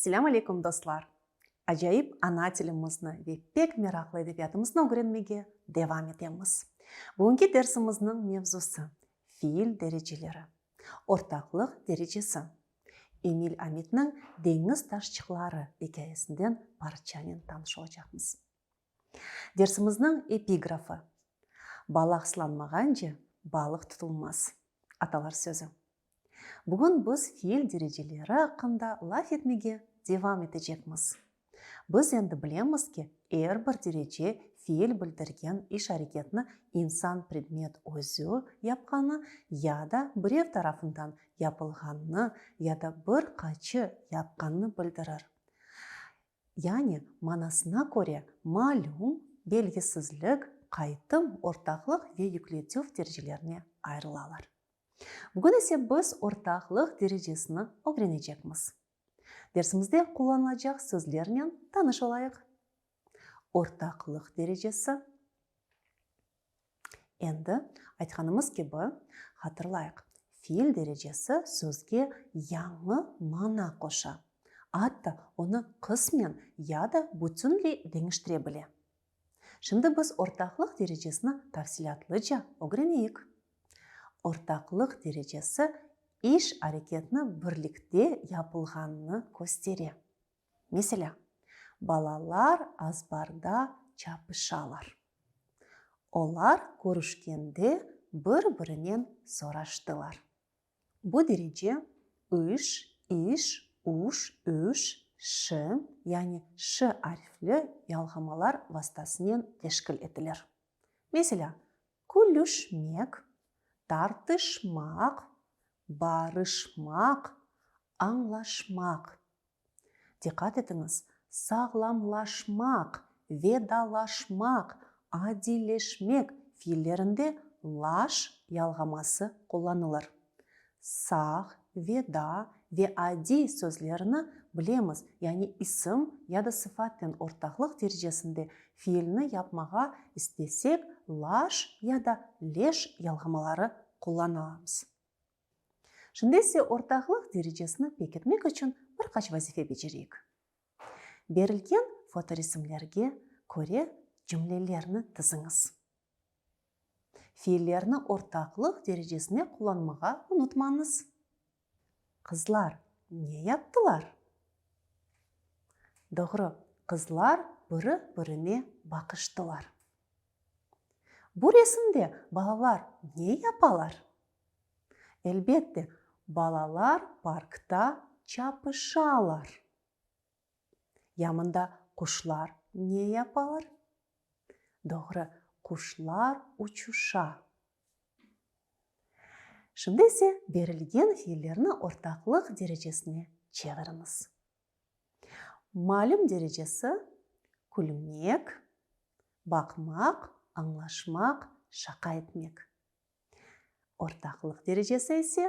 Selam алейкум достар. Ажайып ана тілімізді веппек мерақлы әдебиятымызды үйренмеге девам етеміз. Бүгінгі дәрісіміздің мевзусы фиил дәрежелері. Ортақлық дәрежесі. Эмиль Амитның деңіз ташчықлары хикаясынан парчамен танышып olacağımız. Дәрісіміздің эпиграфы. Балақ сыланмаған же балық тұтылмас. Аталар сөзі. Бүгін біз фиил дәрежелері хақында лаф етмеге девам етежекміз. Біз енді білеміз ки, әрбір дереже фиил білдірген іш әрекетні инсан предмет өзі япқаны, яда біреу тарафындан япылғанны, яда бір қачы япқанны білдірір. Яғни манасына көре малюм белгісізлік қайтым ортақлық ве юклетив дәрежелеріне айырылалар бүгін есе біз ортақлық дәрежесін үйренежекміз дәрісімізде қолданылacak сөздермен таныш олайық ортақлық дәрежесі. Енді айтқанымыз кебі хатırlayық фиил дәрежесі сөзге яңы мана қоша атта оны қысмен яда бүтінлей деңіштіре біле. Şimdi біз ортақлық дәрежесін тafsilatlыca öğreneyik. Ортақлық дәрежесі іш әрекетіні бірлікте япылғанны көстере. Mesela, балалар азбарда чапышалар. Олар көрішкенде бір-бірінен сораштылар. Бұл дереже үш, іш, уш, үш, ш яғни ш әріфлі ялғамалар вастасымен тешкіл етілер mesela күлішмек тартышмақ барышмақ аңлашмақ. Диққат етіңіз сағламлашмақ ведалашмақ адилешмек фииллерінде лаш ялғамасы қолданылыр. Сақ веда ве ади сөздеріні білеміз. Яғни исім яда сыфатпен ортақлық дәрежесінде фиілні япмаға істесек лаш яда леш ялғамалары қолланамыз шындесе ортақлық дәрежесін бекітмек үшін бір қач вазифе бечерейік берілген фоторесімлерге көре жүмлелеріні тізіңіз фииллерні ортақлық дәрежесіне қолданмаға ұмытмаңыз қызлар не яптылар Doğru, қызлар бірі біріне бақыштылар. Бұл ресімде балалар не япалар? Әлбетте, балалар паркта чапышалар. Ямында құшлар не япалар? Doğru, құшлар учуша. Şimdi ise берілген фииллерні ортақлық дәрежесіне чевіріңіз малым дәрежесі күлмек бақмақ аңлашмақ шақа етмек ортақлық дәрежесі ise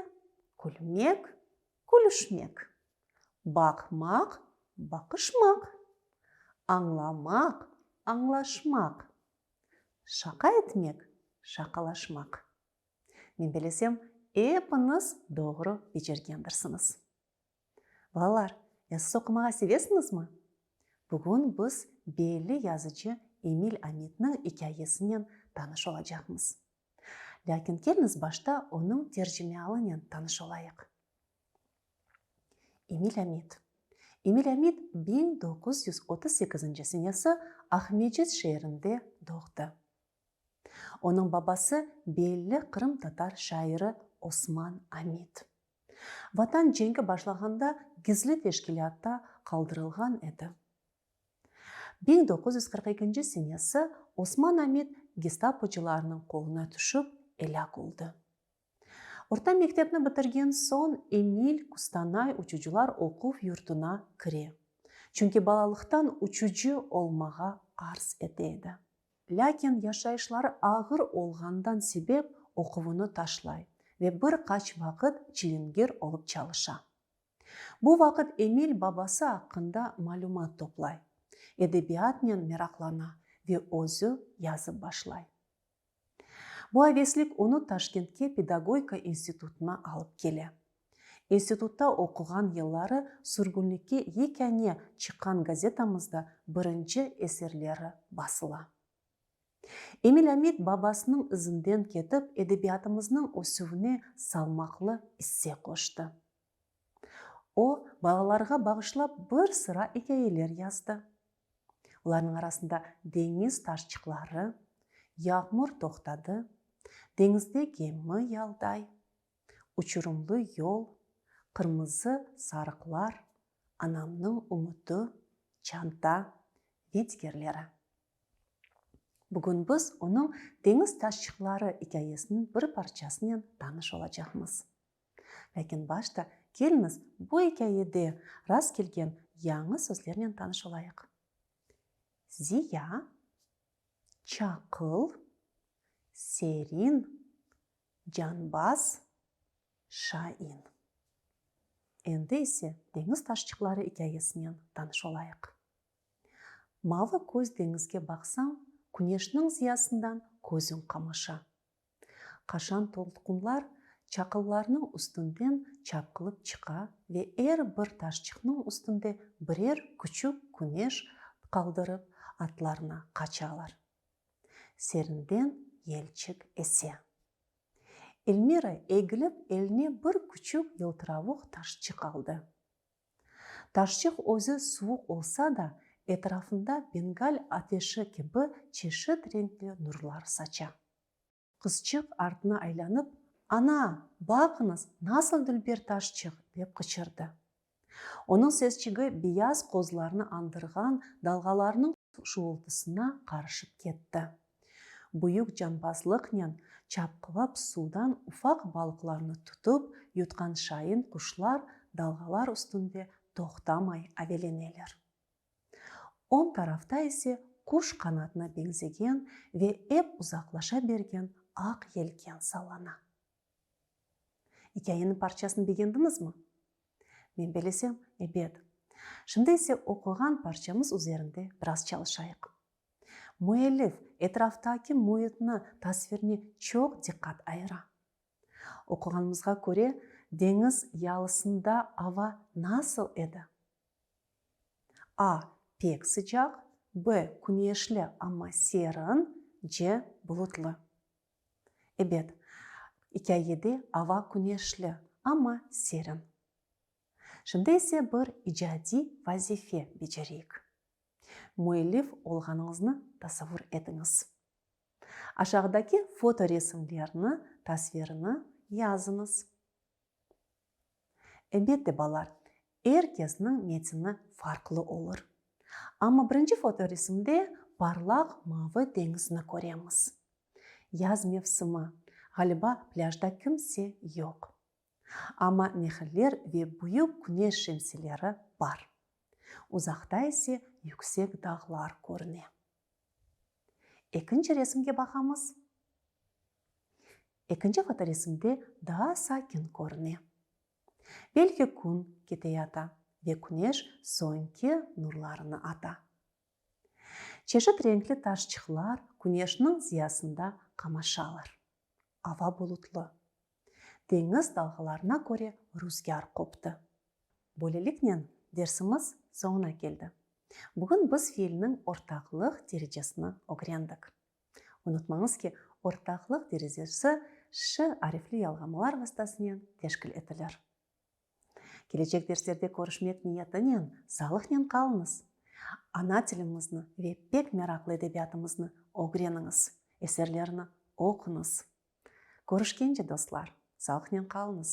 күлмек күлішмек бақмақ бақышмақ. Аңламақ аңлашмақ. Шақа етмек шақалашмақ. Мен білесем эпіңіз doğru бечергендірсіңіз. Балалар Ясыз оқымаға севесіңіз ма? Бүгін біз белі язычы Эмиль Амитның икаясымен таныш олacağımız. Ләкин келіңіз башта оның тержімеалымен таныш олайық. Эмиль Амит. Эмиль Амит 1938 сенесі Ахмеджет шерінде доқты. Оның бабасы белі қырым татар шайыры Осман Амит. Ватан женгі башлағанда гизли тешкилатта қалдырылған еді. 1942 сенесі Осман Амит гестапочыларының қолына түшіп элак болды. Орта бітірген сон Эмиль Кустанай учучулар оқув юртына кіре. Чүнки балалықтан учучу олмаға арс етеді. Ләкин яшайышлары ағыр олғандан себеп оқуыны ташлай ve bir kaç vakit çilingir olup çalışa. Bu vakit Emil babası hakkında malumat toplay. Edebiyatмен meraklana ve özü yazıp başlay. Bu aveslik onu Taşkentke Pedagogika İnstitutuna alıp gele. институтта оқыған еллары сүргүнлükке екәне чыққан газетамызда бірінші эсерлері басыла. Эмиль амид бабасының ізінден кетіп әдебиетіміздің өсуіне салмақлы іссе қошты. О балаларға бағышлап бір sıra хикаялар язды. Олардың арасында деңіз ташчықлары yağmur тоқтады деңізде кемі ялдай учурумлы yol қырмызы сарықлар анамның үміті чанта веткерлері Бүгін біз оның деңіз ташчықлары хикаясының бір парчасымен таныш olacağımız. Ләкин башта келіңіз бұл хикаяде рас келген яңы сөздермен таныш olайық. Зия, чақыл, серин, жанбас, шайын. Енді есе деңіз ташчықлары хикаясымен таныш olайық. Мавы көз деңізге бақсам, күнештің зиясындан көзің қамаша қашан толқынлар чақылларның үстінден чапқылып чықа ве әр бір ташчықның үстінде бірер күчік күнеш қалдырып атларына қачалар серінден елчік есе эльмира егіліп еліне бір күчік елтыравық ташчық алды ташчық өзі суық болса да etrafında бенгаль атешы кебі чешет реңклі нұрлар сача. Қызчық артына айланып, ана, бақыңыз, насыл дүлбер ташчық деп қычырды. Оның сесчігі бияз қозларыны андырған далғаларының шуылтысына қарышып кетті. Бұйық нен чапқылап судан уфақ балықларны тұтып, ютқан шайын құшлар далғалар үстінде тоқтамай әвеленелер оң тарафта есе құш қанатына бензеген ве эп ұзақлаша берген ақ елкен салана. Хикаяның парчасын бегендіңіз ме мен белесем эбет шынды есе оқыған парчамыз üzerinde біраз çalışайық муэллиф etraftaki muhitni tasvirine çok dikkat ayıra. Оқығанымызға көре деңіз ялысында ава насыл еді? А sıcak, B. Güneşli ama serin, C. Bulutlu. Evet, hikayede hava güneşli ama serin. Şimdi ise bir icadi vazife becereyik. Olғаныңызны tasavvur etiniz. Aşağıdaki foto resimlerini, tasvirini yazınız. Elbette балар, herkesinin metini farklı olur. Амма бірінші фоторесімде барлақ мавы деңізіні көреміз. Яз мевсімі, ғалиба пляжда кімсе йоқ. Ама нехілер ве бұйық күнеш шемселері бар. Ұзақта есе yüksek дағлар көріне. Екінші ресімге бақамыз. Екінші фоторесімде да сакин көріне. Белгі күн кете ята ve güneş soňky nurlaryny ata. Çeşit renkli taşçıklar güneşniň ziyasında qamaşalar. Ava bulutlu. Deňiz dalgalarına göre rüzgar koptu. Böylelikle soňuna geldi. Bugün biz fiilinin ortaklık derecesini öğrendik. Unutmаңыз ki, ortaklık derecesi ş arifli yalgamalar vasıtasıyla teşkil edilir келешек дерстерде көрішмек ниетінен салықнен қалыңыз ана тілімізді ве пек мәраклы әдебиятымызды огреніңіз эсерлеріні оқыңыз көрішкенше достар салықнен қалыңыз